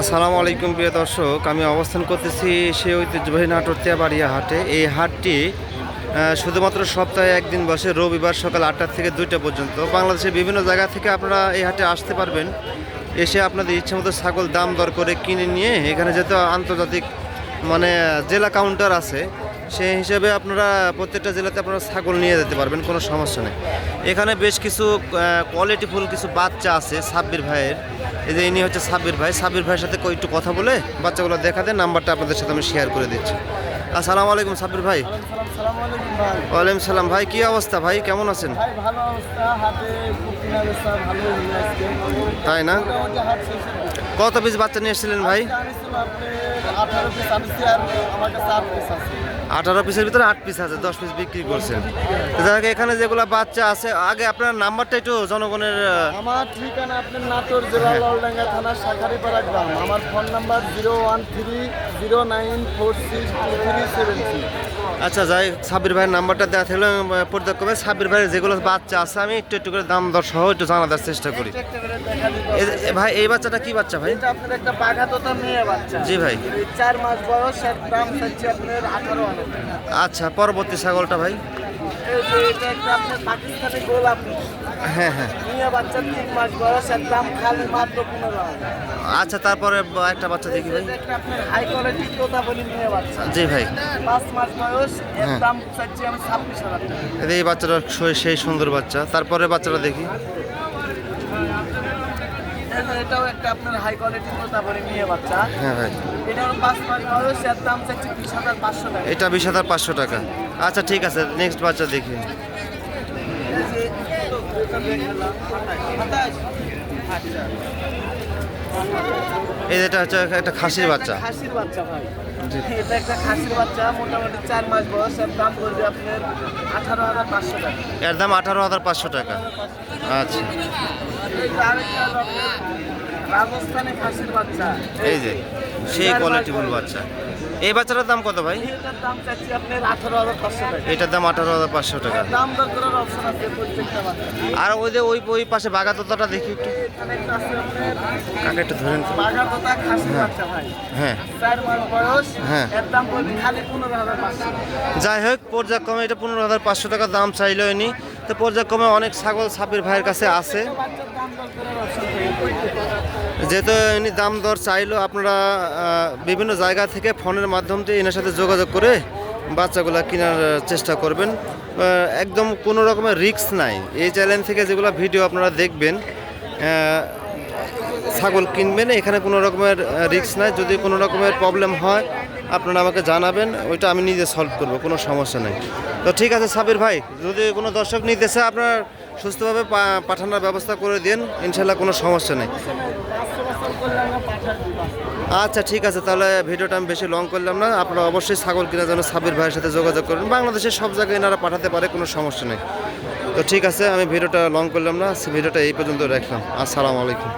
আসসালামু আলাইকুম প্রিয় দর্শক, আমি অবস্থান করতেছি সেই ঐতিহ্যবাহী নাটোর বাড়িয়া হাটে এই হাটটি শুধুমাত্র সপ্তাহে একদিন বসে, রবিবার সকাল আটটা থেকে দুইটা পর্যন্ত। বাংলাদেশের বিভিন্ন জায়গা থেকে আপনারা এই হাটে আসতে পারবেন। এসে আপনাদের ইচ্ছে মতো ছাগল দাম দর করে কিনে নিয়ে এখানে যেহেতু আন্তর্জাতিক মানে জেলা কাউন্টার আছে সেই হিসেবে আপনারা প্রত্যেকটা জেলাতে আপনারা ছাগল নিয়ে যেতে পারবেন, কোনো সমস্যা নেই। এখানে বেশ কিছু কোয়ালিটিফুল কিছু বাচ্চা আছে সাব্বির ভাইয়ের। এই যে ইনি হচ্ছে সাব্বির ভাই। সাব্বির ভাইয়ের সাথে একটু কথা বলে বাচ্চাগুলো দেখা দেন, নাম্বারটা আপনাদের সাথে আমি শেয়ার করে দিচ্ছি। আসসালামু আলাইকুম সাব্বির ভাই। ওয়ালাইকুম সালাম ভাই, কি অবস্থা ভাই? কেমন আছেন? তাই না। কত পিস বাচ্চা নিয়ে এসেছিলেন ভাই? আঠারো পিসের ভিতরে আট পিস আছে দশ পিস বিক্রি করছেন এখানে যেগুলো বাচ্চা আছে আগে আপনার নাম্বারটা একটু জনগণের আমার ঠিকানা আপনার নাটোর জেলা লালডাঙ্গা থানা শাখারিপাড়া গ্রাম। আমার phone number zero one three zero nine four six two three seven three. আচ্ছা যাই সাবির ভাইয়ের নাম্বারটা দেওয়া থাকলে পর্যায়ক্রমে সাবির ভাইয়ের যেগুলো বাচ্চা আছে আমি একটু একটু করে দাম দর সহ একটু জানার চেষ্টা করি। ভাই এই বাচ্চাটা কি বাচ্চা ভাই? আপনার একটা তোতা মেয়ে বাচ্চা। জি ভাই। চার মাস বয়স দাম চাচ্ছি আপনার আঠারো আচ্ছা পরবর্তী ছাগলটা ভাই? হ্যাঁ হ্যাঁ। আচ্ছা তারপরে একটা বাচ্চা দেখি ভাই। জি ভাই। হ্যাঁ। এই বাচ্চাটা সেই সুন্দর বাচ্চা। তারপরে বাচ্চাটা দেখি। এটাও একটা আপনার হাই বলি মেয়ে বাচ্চা। হ্যাঁ ভাই। এটাও পাঁচ মাস বয়স এর দাম চাচ্ছি বিশ হাজার পাঁচশো টাকা। এটা বিশ হাজার পাঁচশো টাকা। আচ্ছা ঠিক আছে নেক্সট বাচ্চা দেখি। এই এটা হচ্ছে একটা খাসির বাচ্চা। খাসির বাচ্চা ভাই। এটা একটা খাসির বাচ্চা মোটামুটি চার মাস বয়স এর দাম আপনার আঠারো হাজার পাঁচশো টাকা। এর দাম আঠারো হাজার পাঁচশো টাকা। আচ্ছা। রাজস্থানি বাচ্চা। এই যে সেই কোয়ালিটিফুল বাচ্চা। এই বাচ্চাটার দাম কত ভাই? এটার দাম চাচ্ছি আপনার আঠারো হাজার পাঁচশো টাকা। এটার দাম আঠারো হাজার পাঁচশো টাকা। দাম দর করার অপশন আছে প্রত্যেকটা বাচ্চা। আর ওই যে ওই ওই পাশে বাগাতোতাটা দেখি একটু। কাকে একটু ধরেন। তো বাঘাতোতা খাসির বাচ্চা ভাই। হ্যাঁ। চার মাস বয়স হ্যাঁ। এর দাম খালি পনেরো হাজার পাঁচশো। যাই হোক পর্যায়ক্রমে এটা পনেরো হাজার পাঁচশো টাকা দাম চাইলেও নি তো পর্যায়ক্রমে অনেক ছাগল সাপির ভাইয়ের কাছে আছে। যেহেতু ইনি দাম দর চাইলেও আপনারা বিভিন্ন জায়গা থেকে ফোনের মাধ্যম দিয়ে এনার সাথে যোগাযোগ করে বাচ্চাগুলো কেনার চেষ্টা করবেন। একদম কোনো রকমের রিস্ক নাই। এই চ্যানেল থেকে যেগুলো ভিডিও আপনারা দেখবেন ছাগল কিনবেন, এখানে কোনো রকমের রিস্ক নাই। যদি কোনো রকমের প্রবলেম হয় আপনারা আমাকে জানাবেন, ওইটা আমি নিজে সলভ করব, কোনো সমস্যা নেই। তো ঠিক আছে সাবির ভাই, যদি কোনো দর্শক নিতে চায়, আপনার সুস্থভাবে পাঠানোর ব্যবস্থা করে দিন, ইনশাল্লাহ কোনো সমস্যা নেই। আচ্ছা ঠিক আছে, তাহলে ভিডিওটা আমি বেশি লং করলাম না, আপনারা অবশ্যই ছাগল কেনার জন্য সাবির ভাইয়ের সাথে যোগাযোগ করবেন বাংলাদেশের সব জায়গায় এনারা পাঠাতে পারে, কোনো সমস্যা নেই। তো ঠিক আছে, আমি ভিডিওটা লং করলাম না ভিডিওটা এই পর্যন্ত রাখলাম, আসসালামু আলাইকুম।